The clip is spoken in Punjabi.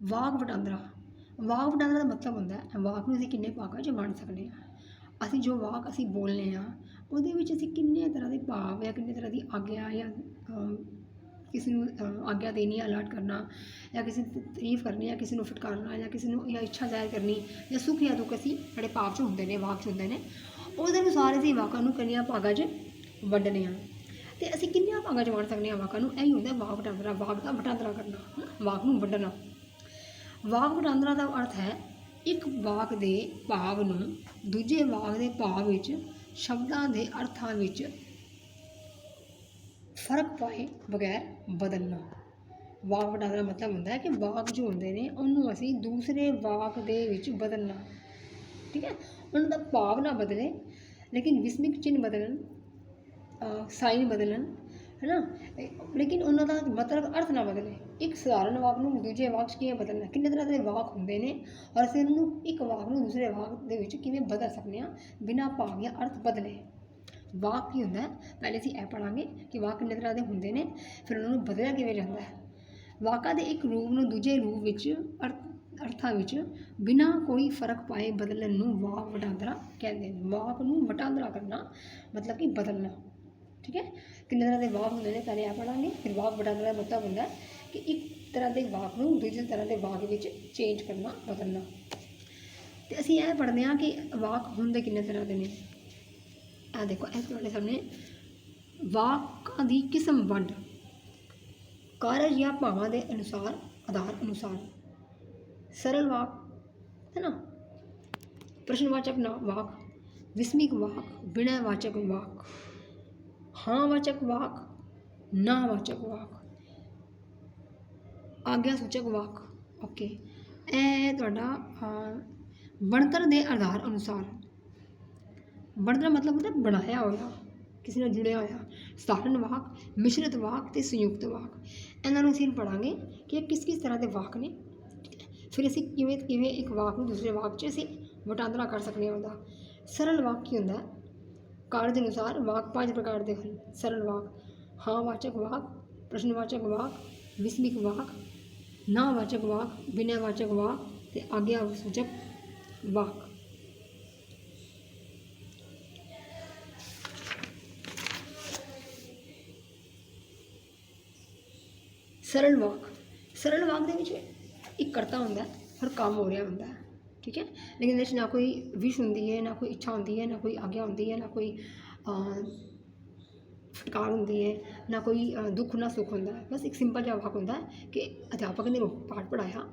ਵਾਕ ਵਟਾਂਦਰਾ ਵਾਕ ਵਟਾਂਦਰਾ ਦਾ ਮਤਲਬ ਹੁੰਦਾ ਹੈ ਵਾਕ ਨੂੰ ਅਸੀਂ ਕਿੰਨੇ ਭਾਗਾਂ 'ਚ ਵੰਡ ਸਕਦੇ ਹਾਂ? ਅਸੀਂ ਜੋ ਵਾਕ ਅਸੀਂ ਬੋਲਨੇ ਆ ਉਹਦੇ ਵਿੱਚ ਅਸੀਂ ਕਿੰਨੇ ਤਰ੍ਹਾਂ ਦੇ ਭਾਵ ਜਾਂ ਕਿੰਨੇ ਤਰ੍ਹਾਂ ਦੀ ਆਗਿਆ ਜਾਂ ਕਿਸੇ ਨੂੰ ਆਗਿਆ ਦੇਣੀ ਹੈ ਅਲਰਟ ਕਰਨਾ ਜਾਂ ਕਿਸੇ ਦੀ ਤਾਰੀਫ ਕਰਨੀ ਜਾਂ ਕਿਸੇ ਨੂੰ ਫਟਕਾਰਨਾ ਜਾਂ ਕਿਸੇ ਨੂੰ ਜਾਂ ਇੱਛਾ ਜ਼ਾਹਿਰ ਕਰਨੀ ਜਾਂ ਸੁੱਖ ਜਾਂ ਦੁੱਖ ਅਸੀਂ ਸਾਡੇ ਭਾਵ 'ਚ ਹੁੰਦੇ ਨੇ ਵਾਕ 'ਚ ਹੁੰਦੇ ਨੇ ਉਹਦੇ ਅਨੁਸਾਰ ਅਸੀਂ ਵਾਕਾਂ ਨੂੰ ਕਿੰਨੀਆਂ ਭਾਗਾਂ 'ਚ ਵੰਡਨੇ ਆ ਤੇ ਅਸੀਂ ਕਿੰਨੀਆਂ ਭਾਗਾਂ 'ਚ ਵੰਡ ਸਕਦੇ ਹਾਂ ਵਾਕਾਂ ਨੂੰ? ਇਹੀ ਹੁੰਦਾ ਵਾਕ ਵਟਾਂਦਰਾ ਵਾਕ ਦਾ ਵਟਾਂਦਰਾ ਕਰਨਾ ਹਨਾ, ਵਾਕ ਨੂੰ ਵੰਡਣਾ। ਵਾਕ ਵਟਾਂਦਰਾ ਦਾ ਅਰਥ ਹੈ, ਇੱਕ ਵਾਕ ਦੇ ਭਾਵ ਨੂੰ ਦੂਜੇ ਵਾਕ ਦੇ ਭਾਵ ਵਿੱਚ, ਸ਼ਬਦਾਂ ਦੇ ਅਰਥਾਂ ਵਿੱਚ ਫ਼ਰਕ ਪਾਏ ਬਗੈਰ ਬਦਲਣਾ। ਵਾਕ ਵਟਾਂਦਰਾ ਮਤਲਬ ਹੁੰਦਾ ਹੈ ਕਿ ਵਾਕ ਜੋ ਹੁੰਦੇ ਨੇ, ਉਹਨੂੰ ਅਸੀਂ ਦੂਸਰੇ ਵਾਕ ਦੇ ਵਿੱਚ ਬਦਲਣਾ। ਠੀਕ ਹੈ? ਉਹਨਾਂ ਦਾ ਭਾਵ ਨਾ ਬਦਲੇ, ਲੇਕਿਨ ਵਿਸਮਿਕ ਚਿੰਨ੍ਹ ਬਦਲਣ ਸਾਈਨ ਬਦਲਣ ਹੈ ਨਾ ਲੇਕਿਨ ਉਹਨਾਂ ਦਾ ਮਤਲਬ ਅਰਥ ਨਾ ਬਦਲੇ। ਇੱਕ ਸਧਾਰਨ ਵਾਕ ਨੂੰ ਦੂਜੇ ਵਾਕ 'ਚ ਕਿਵੇਂ ਬਦਲਣਾ? ਕਿੰਨੇ ਤਰ੍ਹਾਂ ਦੇ ਵਾਕ ਹੁੰਦੇ ਨੇ? ਔਰ ਅਸੀਂ ਉਹਨਾਂ ਨੂੰ ਇੱਕ ਵਾਕ ਨੂੰ ਦੂਸਰੇ ਵਾਕ ਦੇ ਵਿੱਚ ਕਿਵੇਂ ਬਦਲ ਸਕਦੇ ਹਾਂ? ਬਿਨਾਂ ਭਾਵ ਜਾਂ ਅਰਥ ਬਦਲੇ। ਵਾਕ ਕੀ ਹੁੰਦਾ? ਪਹਿਲੇ ਅਸੀਂ ਇਹ ਪੜਾਂਗੇ ਕਿ ਵਾਕ ਕਿੰਨੇ ਤਰ੍ਹਾਂ ਦੇ ਹੁੰਦੇ ਨੇ, ਫਿਰ ਉਹਨਾਂ ਨੂੰ ਬਦਲਿਆ ਕਿਵੇਂ ਜਾਂਦਾ ਹੈ? ਵਾਕਾਂ ਦੇ ਇੱਕ ਰੂਪ ਨੂੰ ਦੂਜੇ ਰੂਪ ਵਿੱਚ ਅਰਥ ਅਰਥਾਂ ਵਿੱਚ ਬਿਨਾਂ ਕੋਈ ਫ਼ਰਕ ਪਾਏ ਬਦਲਣ ਨੂੰ ਵਾਕ ਵਟਾਂਦਰਾ ਕਹਿੰਦੇ ਨੇ। ਵਾਕ ਨੂੰ ਵਟਾਂਦਰਾ ਕਰਨਾ ਮਤਲਬ ਕਿ ਬਦਲਣਾ। ਠੀਕ ਹੈ? ਕਿੰਨੇ ਤਰ੍ਹਾਂ ਦੇ ਵਾਕ ਹੁੰਦੇ ਨੇ? ਪਹਿਲੇ ਆ ਪੜਾਂਗੇ ਫਿਰ ਵਾਕ ਵਟਾਂਦਰਾ ਦਾ ਮਤਲਬ ਹੁੰਦਾ ਹੈ ਕਿ ਇੱਕ ਤਰ੍ਹਾਂ ਦੇ ਵਾਕ ਨੂੰ ਦੂਜੇ ਤਰ੍ਹਾਂ ਦੇ ਵਾਕ ਵਿੱਚ ਚੇਂਜ ਕਰਨਾ, ਬਦਲਣਾ। ਤੇ ਅਸੀਂ ਇਹ ਪੜ੍ਹਦੇ ਹਾਂ ਕਿ ਵਾਕ ਹੁੰਦੇ ਕਿੰਨੇ ਤਰ੍ਹਾਂ ਦੇ ਨੇ? ਆ ਦੇਖੋ, ਇਹ ਤੁਹਾਡੇ ਸਾਹਮਣੇ ਵਾਕਾਂ ਦੀ ਕਿਸਮ ਵੰਡ। ਕਾਰਜ ਜਾਂ ਭਾਵਾਂ ਦੇ ਅਨੁਸਾਰ, ਆਧਾਰ ਅਨੁਸਾਰ। ਸਰਲ ਵਾਕ, ਹੈ ਨਾ? ਪ੍ਰਸ਼ਨਵਾਚਕ ਨਾ ਵਾਕ, ਵਿਸਮਿਕ ਵਾਕ ਵਿਨੈਵਾਚਕ ਵਾਕ। ਹਾਂ ਵਾਚਕ ਵਾਕ, ਨਾ ਵਾਚਕ ਵਾਕ। ਆਗਿਆ ਸੂਚਕ ਵਾਕ, ਓਕੇ। ਇਹ ਤੁਹਾਡਾ ਬਣਤਰ ਦੇ ਆਧਾਰ ਅਨੁਸਾਰ। ਬਣਤਰ ਮਤਲਬ ਹੁੰਦਾ ਬਣਾਇਆ ਹੋਇਆ, ਕਿਸੇ ਨਾਲ ਜੁੜਿਆ ਹੋਇਆ। ਸਧਾਰਨ ਵਾਕ, ਮਿਸ਼ਰਤ ਵਾਕ ਤੇ ਸੰਯੁਕਤ ਵਾਕ। ਇਹਨਾਂ ਨੂੰ ਅਸੀਂ ਪੜਾਂਗੇ ਕਿ ਇਹ ਕਿਸ ਕਿਸ ਤਰ੍ਹਾਂ ਦੇ ਵਾਕ ਨੇ ਫਿਰ ਅਸੀਂ ਕਿਵੇਂ ਕਿਵੇਂ ਇੱਕ ਵਾਕ ਨੂੰ ਦੂਸਰੇ ਵਾਕ 'ਚ ਅਸੀਂ ਵਟਾਂਦਰਾ ਕਰ ਸਕਦੇ ਹਾਂ ਉਹਦਾ। ਸਰਲ ਵਾਕ ਕੀ ਹੁੰਦਾ? ਕਾਰਜ ਦੇ ਅਨੁਸਾਰ ਵਾਕ ਪੰਜ ਪ੍ਰਕਾਰ ਦੇ ਹਨ। ਸਰਲ ਵਾਕ ਹਾਂ ਵਾਚਕ ਵਾਕ, ਪ੍ਰਸ਼ਨਵਾਚਕ ਵਾਕ, ਵਿਸਮਿਕ ਵਾਕ ਨਾ ਵਾਚਕ ਵਾਕ ਬਿਨਾਂ ਵਾਚਕ ਵਾਕ ਤੇ ਆਗਿਆ ਸੂਚਕ ਵਾਕ। ਸਰਲ ਵਾਕ ਸਰਲ ਵਾਕ ਦੇ ਵਿੱਚ ਇੱਕ ਕਰਤਾ ਹੁੰਦਾ ਹੈ ਔਰ ਕੰਮ ਹੋ ਰਿਹਾ ਹੁੰਦਾ ਹੈ। ਠੀਕ ਹੈ? ਲੇਕਿਨ ਇਹਦੇ 'ਚ ਨਾ ਕੋਈ ਵਿਸ਼ ਹੁੰਦੀ ਹੈ, ਨਾ ਕੋਈ ਇੱਛਾ ਹੁੰਦੀ ਹੈ, ਨਾ ਕੋਈ ਆਗਿਆ ਹੁੰਦੀ ਹੈ, ਨਾ ਕੋਈ ਫਟਕਾਰ ਹੁੰਦੀ ਹੈ, ਨਾ ਕੋਈ ਦੁੱਖ, ਨਾ ਸੁੱਖ ਹੁੰਦਾ। ਬਸ ਇੱਕ ਸਿੰਪਲ ਜਿਹਾ ਵਾਕ ਹੁੰਦਾ ਕਿ ਅਧਿਆਪਕ ਨੇ ਪਾਠ ਪੜ੍ਹਾਇਆ।